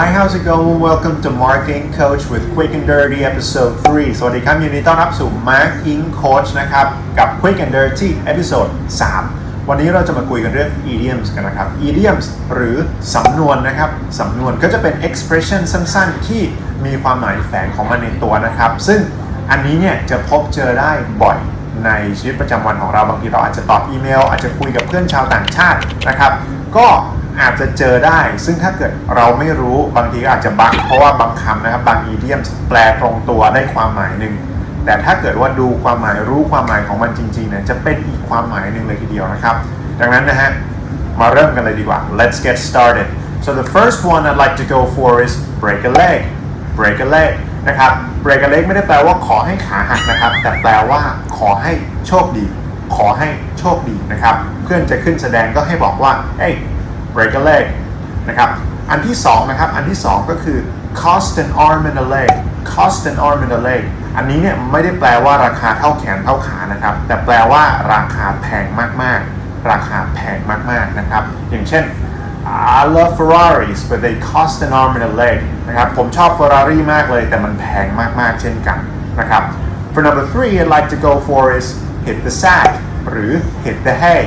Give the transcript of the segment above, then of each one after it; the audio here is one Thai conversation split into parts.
Hi how's it going welcome to Marketing Coach with Quick and Dirty episode 3 สวัสดีครับ ยินดีต้อนรับสู่ Marketing Coach นะครับ กับ Quick and Dirty episode 3 วันนี้เราจะมาคุยกันเรื่อง idioms กันนะครับ idioms หรือสำนวนนะครับ สำนวนก็จะเป็น expression สั้นๆ ที่มีความหมายแฝงของมันในตัวนะครับ ซึ่งอันนี้เนี่ยจะพบเจอได้บ่อยในชีวิตประจำวันของเราบางทีเราอาจจะตอบอีเมล อาจจะคุยกับเพื่อนชาวต่างชาตินะครับ ก็ อาจจะเจอได้ ซึ่งถ้าเกิดเราไม่รู้บางทีก็อาจจะบักเพราะว่าบางคำนะครับบางอีเดียมแปลตรงตัวได้ความหมายหนึ่งแต่ถ้าเกิดว่าดูความหมายรู้ความหมายของมันจริงๆเนี่ยจะเป็นอีกความหมายหนึ่งเลยทีเดียวนะครับ ดังนั้นนะฮะมาเริ่มกันเลยดีกว่า let's get started so the first one I'd like to go for is break a leg break a leg นะครับ break a leg ไม่ได้แปลว่าขอให้ขาหักนะครับ แต่แปลว่าขอให้โชคดี ขอให้โชคดีนะครับ เพื่อนจะขึ้นแสดงก็ให้บอกว่า hey break a leg นะครับอันที่สองนะครับอันที่สองก็คือ cost an arm and a leg cost an arm and a leg อันนี้เนี่ยไม่ได้แปลว่าราคาเท่าแขนเท่าขานะครับ แต่แปลว่าราคาแพงมากๆ ราคาแพงมากๆนะครับ อย่างเช่น I love Ferraris but they cost an arm and a leg นะครับผมชอบ Ferrari มากเลย แต่มันแพงมากๆ เช่นกันนะครับ For number three I'd like to go for is hit the sack หรือ hit the hay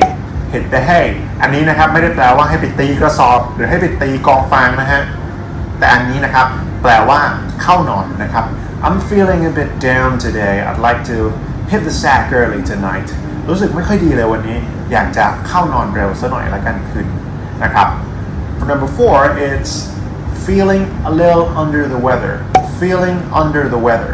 เห็ดไปแห้งอันนี้นะครับไม่ได้แปลว่าให้ไปตีกระสอบ หรือให้ไปตีกองฟางนะฮะแต่อันนี้นะครับแปลว่าเข้านอนนะครับ I'm feeling a bit down today I'd like to hit the sack early tonight รู้สึกไม่ค่อยดีเลยวันนี้ อยากจะเข้านอนเร็วซะหน่อยละกันคืนนะครับ number four it's feeling a little under the weather feeling under the weather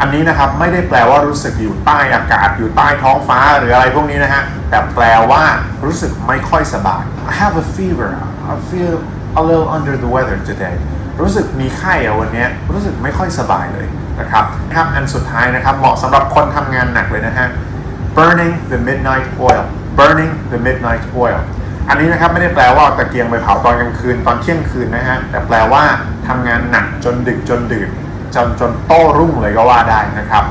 อันนี้นะครับไม่ได้แปลว่ารู้สึกอยู่ใต้อากาศอยู่ใต้ท้องฟ้าหรืออะไรพวกนี้นะฮะแต่แปลว่ารู้สึกไม่ค่อยสบาย I have a fever I feel a little under the weather today รู้สึกมีไข้อะวันนี้รู้สึกไม่ค่อยสบายเลยนะครับนะครับอันสุดท้ายนะครับเหมาะสำหรับคนทำงานหนักเลยนะฮะ burning the midnight oil burning the midnight oil อันนี้นะครับไม่ได้แปลว่าเอาตะเกียงไปเผาตอนกลางคืนตอนเที่ยงคืนนะฮะแต่แปลว่าทำงานหนักจนดึกจนดื่น จนจนโต้รุ่งเลยก็ว่าได้นะครับ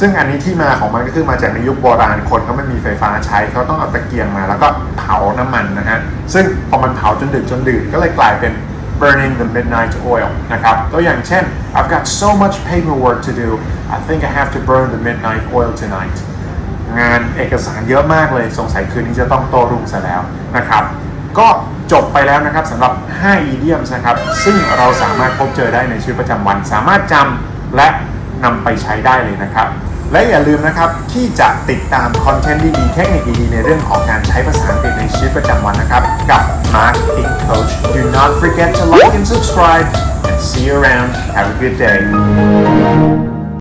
ซึ่งอันนี้ที่มาของมันก็คือมาจากในยุคโบราณคนเขาไม่มีไฟฟ้าใช้เขาต้องเอาตะเกียงมา แล้วก็เผาน้ำมันนะฮะซึ่งพอมันเผาจนดึกจนดื่นก็เลยกลายเป็น burning the midnight oil นะครับตัวอย่างเช่น I've got so much paperwork to do I think I have to burn the midnight oil tonight งานเอกสารเยอะมากเลยสงสัยคืนนี้จะต้องโตรุ่งซะแล้วนะครับ ก็ จบไปแล้วนะครับสำหรับ5 idioms นะครับ ซึ่งเราสามารถพบเจอได้ในชีวิตประจำวัน สามารถจำและนำไปใช้ได้เลยนะครับ และอย่าลืมนะครับที่จะติดตามคอนเทนต์ดีๆเทคนิคดีๆในเรื่องของการใช้ภาษาอังกฤษในชีวิตประจำวันนะครับ กับ Marketing Coach Do not forget to like and subscribe and see you around have a good day